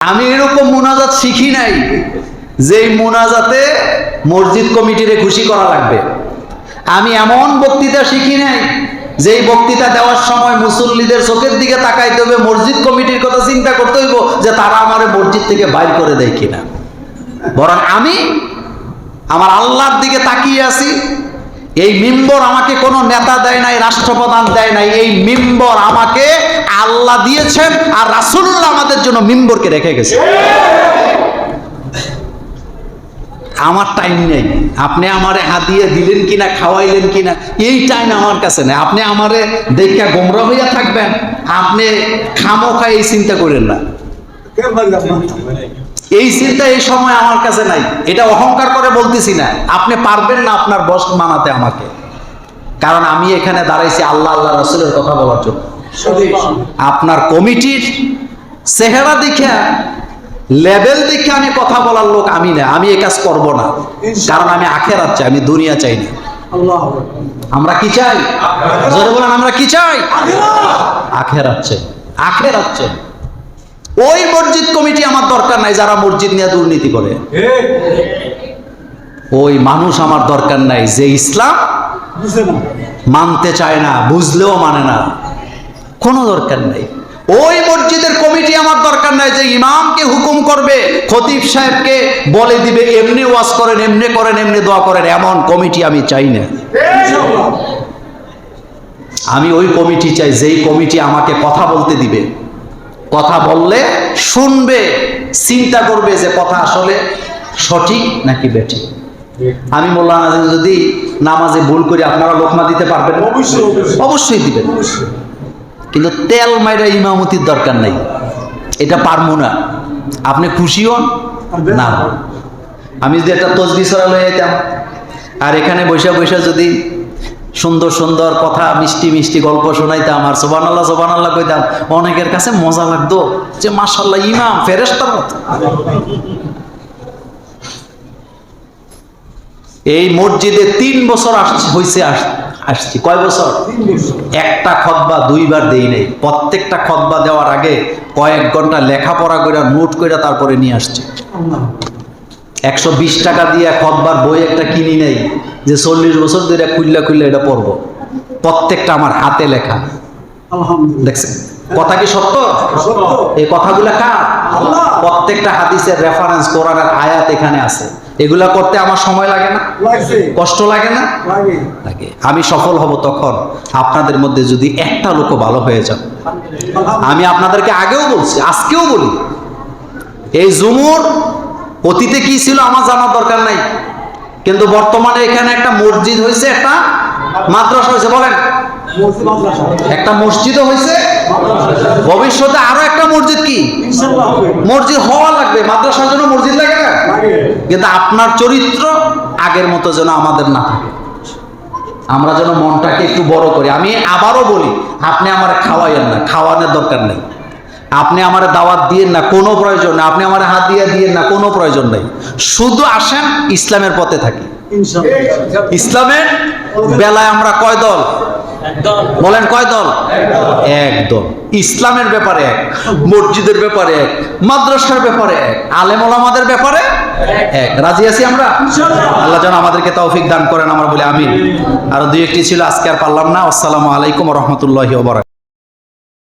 আমি এরকম মোনাজাত শিখি নাই যে মোনাজাতে মসজিদ কমিটিরে খুশি করা লাগবে। আমি এমন বক্তৃতা শিখি নাই যে এই বক্তৃতা দেওয়ার সময় মুসল্লিদের চোখের দিকে তাকাইতে হবে, মসজিদ কমিটির কথা চিন্তা করতে হইব যে তারা আমার মসজিদ থেকে বাইর করে দেয় কিনা। বরং আমি আমার আল্লাহর দিকে তাকিয়ে আছি এই মিম্বর আমাকে কোনো নেতা দেয় নাই, রাষ্ট্রপ্রধান দেয় নাই, এই মিম্বর আমাকে আল্লাহ দিয়েছেন আর রাসূলুল্লাহ আমাদের জন্য মিম্বরকে রেখে গেছে। আমার টাইম নেই। আপনি আমারে হাতিয়ে দিলেন কিনা, খাওয়াইলেন কিনা, এই টাইম আমার কাছে নেই। আপনি আমারে দেখা গোমরা হইয়া থাকবেন, আপনি খামো খাই এই চিন্তা করেন না। এই চিন্তা এই সময় আমার কাছে নাই। এটা অহংকার করে বলতেছি না। আপনি পারবেন না আপনার বস মানাতে আমাকে। কারণ আমি এখানে দাঁড়াইছি আল্লাহ আল্লাহ রসুলের কথা বলার জন্য। আপনার কমিটির চেহারা দেখে লেভেল দেখে আমি কথা বলার লোক আমি না। আমি এ কাজ করব না। কারণ আমি আখেরাত চাই আমি দুনিয়া চাই না। আমরা কি চাই? জোরে বলেন আমরা কি চাই? আখেরাত। চাই। আখেরাত চাই। ওই কমিটি আমার দরকার নাই যারা মসজিদ নিয়ে দুর্নীতি করে। ওই মানুষ আমার দরকার নাই যে ইসলাম মানতে চায় না বুঝলেও মানে না। কোনো দরকার নাই। ওই মসজিদের কমিটি আমার দরকার নাই যে ইমামকে হুকুম করবে খতিব সাহেবকে বলে দিবে এমনি ওয়াজ করেন এমনি করেন এমনি দোয়া করেন এমন কমিটি আমি চাই না। আমি ওই কমিটি চাই যেই কমিটি আমাকে কথা বলতে দিবে। কথা বললে শুনবে চিন্তা করবে যে কথা আসলে সঠিক নাকি বেঠিক। আমি মোল্লা নাজিম যদি নামাজে ভুল করি আপনারা লোকমা দিতে পারবেন? অবশ্যই, দিবেন। কিন্তু তেল মাইরা ইমামতির দরকার নাই। এটা পারব না। আপনি খুশি হন? না। হন। আমি যদি একটা তসবি সরা লয়ে যেতাম আর এখানে বৈশা বৈশা যদি সুন্দর সুন্দর কথা মিষ্টি মিষ্টি গল্প শোনাইতাম আর সোবান আল্লাহ সোবান আল্লাহ কইতাম। অনেকের কাছে মজা লাগতো যে মাসাল্লাহ ইমাম ফেরেস্তার মতো। এই মসজিদে তিন বছর আসছে হয়েছে আসছি। কয় বছর? একটা খতবা দুইবার দেই নাই। প্রত্যেকটা খতবা দেওয়ার আগে কয়েক ঘণ্টা লেখাপড়া করে নোট করে তারপরে নিয়ে আসছে। একশো বিশ টাকা দিয়ে খতবার বই একটা কিনি নেই যে চল্লিশ বছর ধরে খুললে খুললে এটা পড়ব। প্রত্যেকটা আমার হাতে লেখা। দেখছেন? কথা কি সত্য? এই কথাগুলা কার? আল্লাহ। প্রত্যেকটা হাদিসের রেফারেন্স কোরআনের আয়াত এখানে আছে। এগুলা করতে আমার সময় লাগে না? কষ্ট লাগে না? লাগে। আমি সফল হব তখন। আপনাদের মধ্যে যদি একটা লোকও ভালো হয়ে যান আমি আপনাদেরকে আগেও বলছি আজকেও বলি এই জুমুর অতীতে কি ছিল আমার জানার দরকার নাই। কিন্তু বর্তমানে এখানে একটা মসজিদ হয়েছে, একটা মাদ্রাসা হয়েছে, বলেন। একটা মসজিদও হয়েছে। ভবিষ্যতে আরও একটা মসজিদ কি? মসজিদ হওয়া লাগবে, মাদ্রাসার জন্য মসজিদ লাগে না? কিন্তু আপনার চরিত্র আগের মতো যেন আমাদের না থাকে। আমরা যেন মনটাকে একটু বড় করি। আমি আবারও বলি, আপনি আমার খাওয়াইয়েন না, খাওয়ানোর দরকার নেই। আপনি আমার দাওয়াত দিয়েন না কোনো প্রয়োজন নেই। আপনি আমার হাত দিয়ে দিয়েন না কোনো প্রয়োজন নেই। শুধু আসেন ইসলামের পথে থাকি। ইসলামের বেলায় আমরা কয় দল? বলেন কয় দল? এক দল ইসলামের ব্যাপারে এক মসজিদের ব্যাপারে এক মাদ্রাসার ব্যাপারে এক আলেম ওলামাদের ব্যাপারে এক। রাজি আছি আমরা? আল্লাহ যেন আমাদেরকে তৌফিক দান করেন আমরা বলে আমিন। আরও দুই একটি ছিল আজকে আর পারলাম না। আসসালামু আলাইকুম রহমতুল্লাহি